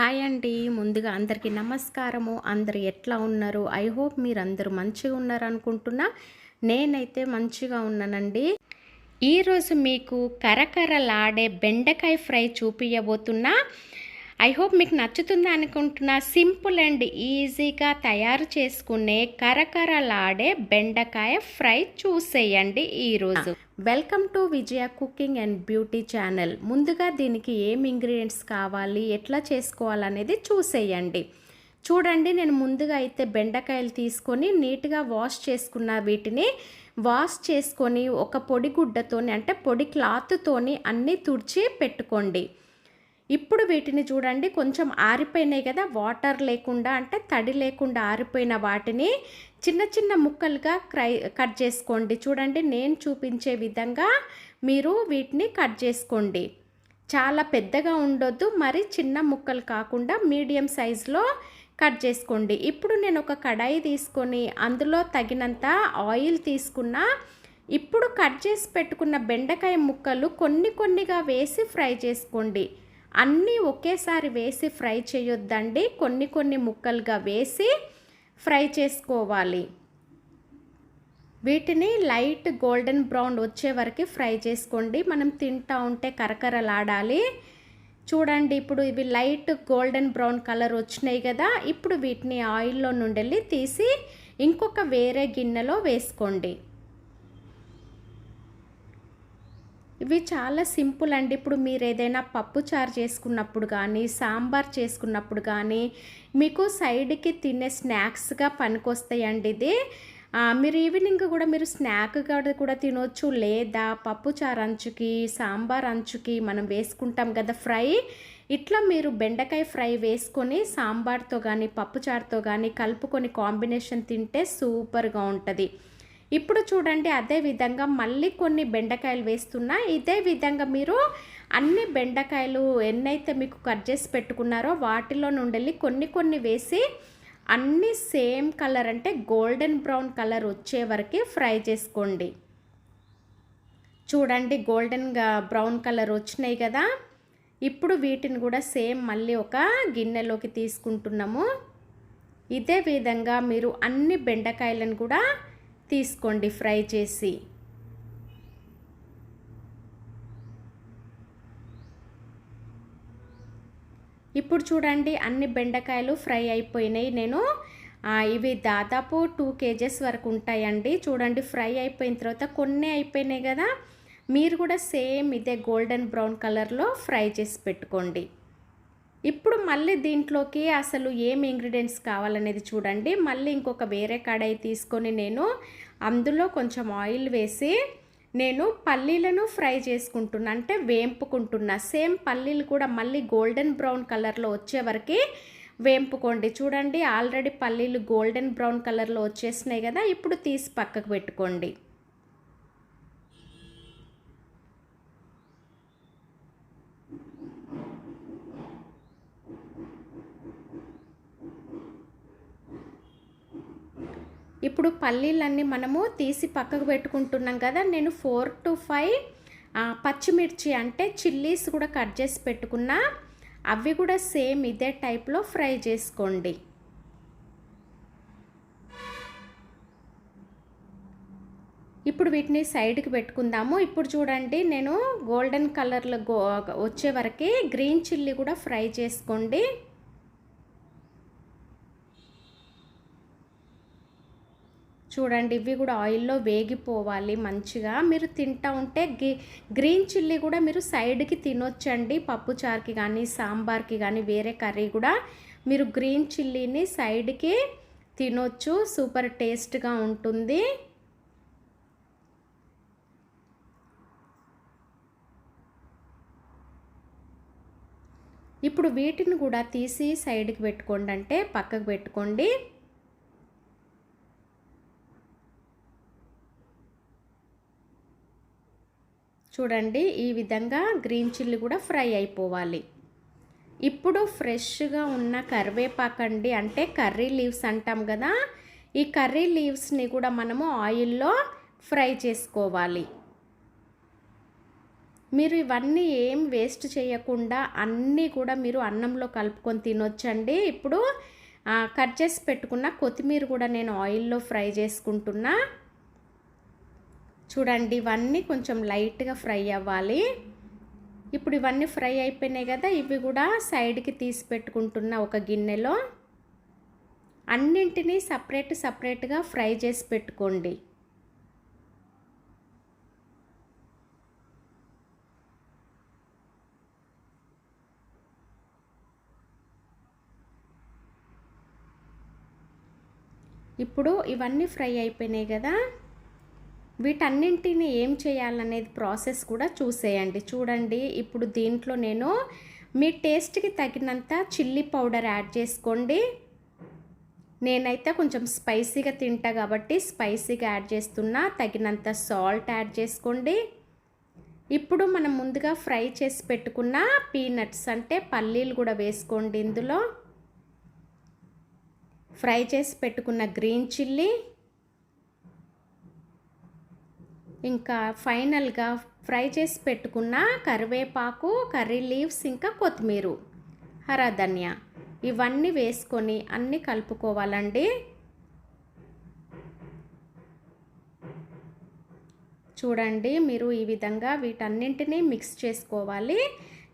Hi అండి. ముందుగా అందరికీ నమస్కారము. అందరు ఎట్లా ఉన్నారు? ఐ హోప్ మీరందరూ మంచిగా ఉన్నారు అనుకుంటున్నా నేనైతే మంచిగా ఉన్నానండి. ఈరోజు మీకు కరకరలాడే బెండకాయ ఫ్రై చూపించబోతున్నా ఐ హోప్ మీకు నచ్చుతుందా అనుకుంటున్నా. సింపుల్ అండ్ ఈజీగా తయారు చేసుకునే కరకరలాడే బెండకాయ ఫ్రై చూసేయండి ఈరోజు. Welcome to Vijaya cooking and beauty channel. ముందుగా దీనికి ఏం ఇంగ్రీడియంట్స్ కావాలి ఎట్లా చేసుకోవాలనేది చూసేయండి. చూడండి నేను ముందుగా అయితే బెండకాయలు తీసుకొని నీట్గా వాష్ చేసుకున్న వీటిని వాష్ చేసుకొని ఒక పొడి గుడ్డతోని అంటే పొడి క్లాత్తోని అన్నీ తుడిచి పెట్టుకోండి. ఇప్పుడు వీటిని చూడండి కొంచెం ఆరిపోయినాయి కదా వాటర్ లేకుండా అంటే తడి లేకుండా ఆరిపోయిన వాటిని చిన్న చిన్న ముక్కలుగా క్రై కట్ చేసుకోండి. చూడండి నేను చూపించే విధంగా మీరు వీటిని కట్ చేసుకోండి. చాలా పెద్దగా ఉండొద్దు మరి చిన్న ముక్కలు కాకుండా మీడియం సైజులో కట్ చేసుకోండి. ఇప్పుడు నేను ఒక కడాయి తీసుకొని అందులో తగినంత ఆయిల్ తీసుకున్న ఇప్పుడు కట్ చేసి పెట్టుకున్న బెండకాయ ముక్కలు కొన్ని కొన్నిగా వేసి ఫ్రై చేసుకోండి. అన్నీ ఒకేసారి వేసి ఫ్రై చేయొద్దండి. కొన్ని కొన్ని ముక్కలుగా వేసి ఫ్రై చేసుకోవాలి. వీటిని లైట్ గోల్డెన్ బ్రౌన్ వచ్చే వరకు ఫ్రై చేసుకోండి. మనం తింటా ఉంటే కరకరలాడాలి. చూడండి ఇప్పుడు ఇవి లైట్ గోల్డెన్ బ్రౌన్ కలర్ వచ్చినాయి కదా. ఇప్పుడు వీటిని ఆయిల్లో నుండి తీసి ఇంకొక వేరే గిన్నెలో వేసుకోండి. ఇవి చాలా సింపుల్ అండి. ఇప్పుడు మీరు ఏదైనా పప్పు చారు చేసుకున్నప్పుడు కానీ సాంబార్ చేసుకున్నప్పుడు కానీ మీకు సైడ్కి తినే స్నాక్స్గా పనికొస్తాయండి ఇది. మీరు ఈవినింగ్ కూడా మీరు స్నాక్ కూడా తినొచ్చు. లేదా పప్పు చారు అంచుకి సాంబార్ అంచుకి మనం వేసుకుంటాం కదా ఫ్రై. ఇట్లా మీరు బెండకాయ ఫ్రై వేసుకొని సాంబార్తో కానీ పప్పుచారుతో కానీ కలుపుకొని కాంబినేషన్ తింటే సూపర్గా ఉంటుంది. ఇప్పుడు చూడండి అదే విధంగా మళ్ళీ కొన్ని బెండకాయలు వేస్తున్నా. ఇదే విధంగా మీరు అన్ని బెండకాయలు ఎన్నైతే మీకు కట్ చేసి పెట్టుకున్నారో వాటిలో నుండి కొన్ని కొన్ని వేసి అన్నీ సేమ్ కలర్ అంటే గోల్డెన్ బ్రౌన్ కలర్ వచ్చే వరకు ఫ్రై చేసుకోండి. చూడండి గోల్డెన్గా బ్రౌన్ కలర్ వచ్చినాయి కదా. ఇప్పుడు వీటిని కూడా సేమ్ మళ్ళీ ఒక గిన్నెలోకి తీసుకుంటున్నాము. ఇదే విధంగా మీరు అన్ని బెండకాయలను కూడా తీసుకోండి ఫ్రై చేసి. ఇప్పుడు చూడండి అన్ని బెండకాయలు ఫ్రై అయిపోయినాయి. నేను ఇవి దాదాపు టూ కేజెస్ వరకు ఉంటాయండి. చూడండి ఫ్రై అయిపోయిన తర్వాత కొన్ని అయిపోయినాయి కదా. మీరు కూడా సేమ్ ఇదే గోల్డెన్ బ్రౌన్ కలర్లో ఫ్రై చేసి పెట్టుకోండి. ఇప్పుడు మళ్ళీ దీంట్లోకి అసలు ఏం ఇంగ్రీడియంట్స్ కావాలనేది చూడండి. మళ్ళీ ఇంకొక వేరే కడాయి తీసుకొని నేను అందులో కొంచెం ఆయిల్ వేసి నేను పల్లీలను ఫ్రై చేసుకుంటున్నా. అంటే వేంపుకుంటున్నా. సేమ్ పల్లీలు కూడా మళ్ళీ గోల్డెన్ బ్రౌన్ కలర్లో వచ్చే వరకు వేంపుకోండి. చూడండి ఆల్రెడీ పల్లీలు గోల్డెన్ బ్రౌన్ కలర్లో వచ్చేసినాయి కదా. ఇప్పుడు తీసి పక్కకు పెట్టుకోండి. ఇప్పుడు పల్లీలన్నీ మనము తీసి పక్కకు పెట్టుకుంటున్నాం కదా నేను ఫోర్ టు ఫైవ్ పచ్చిమిర్చి అంటే చిల్లీస్ కూడా కట్ చేసి పెట్టుకున్నా అవి కూడా సేమ్ ఇదే టైప్లో ఫ్రై చేసుకోండి. ఇప్పుడు వీటిని సైడ్కి పెట్టుకుందాము. ఇప్పుడు చూడండి నేను గోల్డెన్ కలర్లో గో వచ్చే వరకు గ్రీన్ చిల్లీ కూడా ఫ్రై చేసుకోండి. చూడండి ఇవి కూడా ఆయిల్లో వేగిపోవాలి మంచిగా. మీరు తింటా ఉంటే గ్రీన్ చిల్లీ కూడా మీరు సైడ్కి తినొచ్చండి. పప్పుచారుకి కానీ సాంబార్కి కానీ వేరే కర్రీ కూడా మీరు గ్రీన్ చిల్లీని సైడ్కి తినొచ్చు. సూపర్ టేస్ట్గా ఉంటుంది. ఇప్పుడు వీటిని కూడా తీసి సైడ్కి పెట్టుకోండి. అంటే పక్కకు పెట్టుకోండి. చూడండి ఈ విధంగా గ్రీన్ చిల్లీ కూడా ఫ్రై అయిపోవాలి. ఇప్పుడు ఫ్రెష్గా ఉన్న కరివేపాకండి అంటే కర్రీ లీవ్స్ అంటాం కదా ఈ కర్రీ లీవ్స్ని కూడా మనము ఆయిల్లో ఫ్రై చేసుకోవాలి. మీరు ఇవన్నీ ఏం వేస్ట్ చేయకుండా అన్నీ కూడా మీరు అన్నంలో కలుపుకొని తినొచ్చండి. ఇప్పుడు కట్ చేసి పెట్టుకున్న కొత్తిమీర కూడా నేను ఆయిల్లో ఫ్రై చేసుకుంటున్నా. చూడండి ఇవన్నీ కొంచెం లైట్గా ఫ్రై అవ్వాలి. ఇప్పుడు ఇవన్నీ ఫ్రై అయిపోయినాయి కదా ఇవి కూడా సైడ్కి తీసి పెట్టుకుంటున్న ఒక గిన్నెలో. అన్నింటినీ సపరేట్ సపరేట్గా ఫ్రై చేసి పెట్టుకోండి. ఇప్పుడు ఇవన్నీ ఫ్రై అయిపోయినాయి కదా వీటన్నింటిని ఏం చేయాలనేది ప్రాసెస్ కూడా చూసేయండి. చూడండి ఇప్పుడు దీంట్లో నేను మీ టేస్ట్కి తగినంత చిల్లీ పౌడర్ యాడ్ చేసుకోండి. నేనైతే కొంచెం స్పైసీగా తింటా కాబట్టి స్పైసీగా యాడ్ చేస్తున్నా. తగినంత సాల్ట్ యాడ్ చేసుకోండి. ఇప్పుడు మనం ముందుగా ఫ్రై చేసి పెట్టుకున్న పీనట్స్ అంటే పల్లీలు కూడా వేసుకోండి ఇందులో. ఫ్రై చేసి పెట్టుకున్న గ్రీన్ చిల్లీ. ఇంకా ఫైనల్గా ఫ్రై చేసి పెట్టుకున్న కరివేపాకు కర్రీ లీవ్స్ ఇంకా కొత్తిమీర. హరధన్య ధనియా. ఇవన్నీ వేసుకొని అన్నీ కలుపుకోవాలండి. చూడండి మీరు ఈ విధంగా వీటన్నింటినీ మిక్స్ చేసుకోవాలి.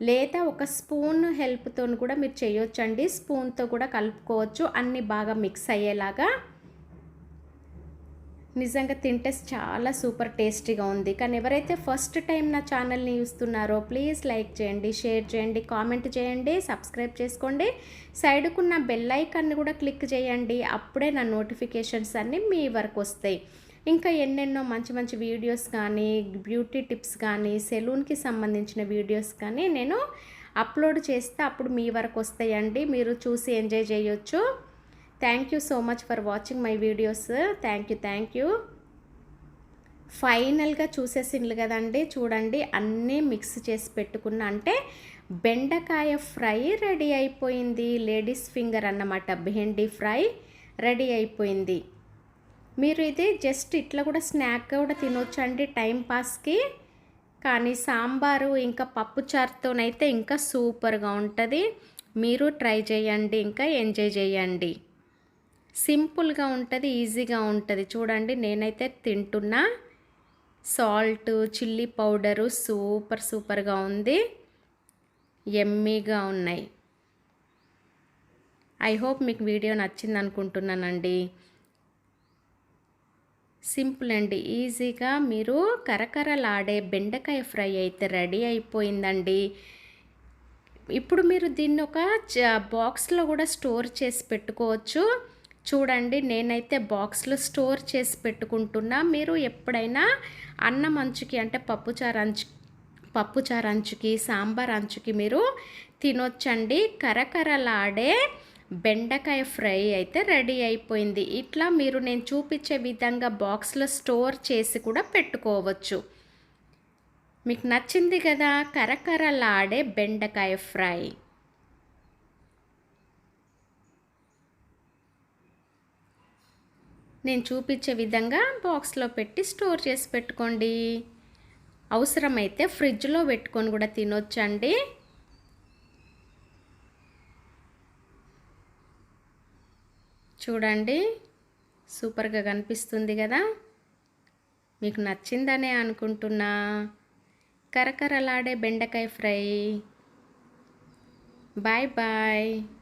లేదా ఒక స్పూన్ హెల్ప్తో కూడా మీరు చేయొచ్చండి. స్పూన్తో కూడా కలుపుకోవచ్చు. అన్నీ బాగా మిక్స్ అయ్యేలాగా. నిజంగా తింటే చాలా సూపర్ టేస్టీగా ఉంది. కానీ ఎవరైతే ఫస్ట్ టైం నా ఛానల్ని చూస్తున్నారో ప్లీజ్ లైక్ చేయండి షేర్ చేయండి కామెంట్ చేయండి సబ్స్క్రైబ్ చేసుకోండి. సైడ్కున్న బెల్ ఐకాన్ని కూడా క్లిక్ చేయండి. అప్పుడే నా నోటిఫికేషన్స్ అన్నీ మీ వరకు వస్తాయి. ఇంకా ఎన్నెన్నో మంచి మంచి వీడియోస్ కానీ బ్యూటీ టిప్స్ కానీ సెలూన్కి సంబంధించిన వీడియోస్ కానీ నేను అప్లోడ్ చేస్తే అప్పుడు మీ వరకు వస్తాయండి. మీరు చూసి ఎంజాయ్ చేయొచ్చు. Thank you so much for watching my videos thank you thank you ఫైనల్గా చూసేసిండ్లు కదండి చూడండి. అన్నీ మిక్స్ చేసి పెట్టుకున్న అంటే బెండకాయ ఫ్రై రెడీ అయిపోయింది. లేడీస్ ఫింగర్ అన్నమాట బెండి ఫ్రై రెడీ అయిపోయింది. మీరు ఇది జస్ట్ ఇట్లా కూడా స్నాక్ కూడా తినొచ్చు అండి టైంపాస్కి కానీ సాంబారు ఇంకా పప్పు చారుతోనైతే ఇంకా సూపర్గా ఉంటుంది. మీరు ట్రై చేయండి ఇంకా ఎంజాయ్ చేయండి. సింపుల్గా ఉంటుంది ఈజీగా ఉంటుంది. చూడండి నేనైతే తింటున్నా సాల్ట్ చిల్లీ పౌడరు సూపర్ సూపర్గా ఉంది. ఎమ్మీగా ఉన్నాయి. ఐ హోప్ మీకు వీడియో నచ్చింది అనుకుంటున్నానండి సింపుల్ అండి ఈజీగా మీరు కరకరలాడే బెండకాయ ఫ్రై అయితే రెడీ అయిపోయిందండి. ఇప్పుడు మీరు దీన్ని ఒక బాక్స్లో కూడా స్టోర్ చేసి పెట్టుకోవచ్చు. చూడండి నేనైతే బాక్స్లో స్టోర్ చేసి పెట్టుకుంటున్నా. మీరు ఎప్పుడైనా అన్నం అంచుకి అంటే పప్పుచారు అంచు పప్పుచారు అంచుకి సాంబార్ అంచుకి మీరు తినొచ్చండి. కరకరలాడే బెండకాయ ఫ్రై అయితే రెడీ అయిపోయింది. ఇట్లా మీరు నేను చూపించే విధంగా బాక్స్లో స్టోర్ చేసి కూడా పెట్టుకోవచ్చు. మీకు నచ్చింది కదా? కరకరలాడే బెండకాయ ఫ్రై. నేను చూపించే విధంగా బాక్స్లో పెట్టి స్టోర్ చేసి పెట్టుకోండి. అవసరమైతే ఫ్రిడ్జ్లో పెట్టుకొని కూడా తినొచ్చండి. చూడండి సూపర్గా కనిపిస్తుంది కదా? మీకు నచ్చిందనే అనుకుంటున్నా. కరకరలాడే బెండకాయ ఫ్రై. Bye bye.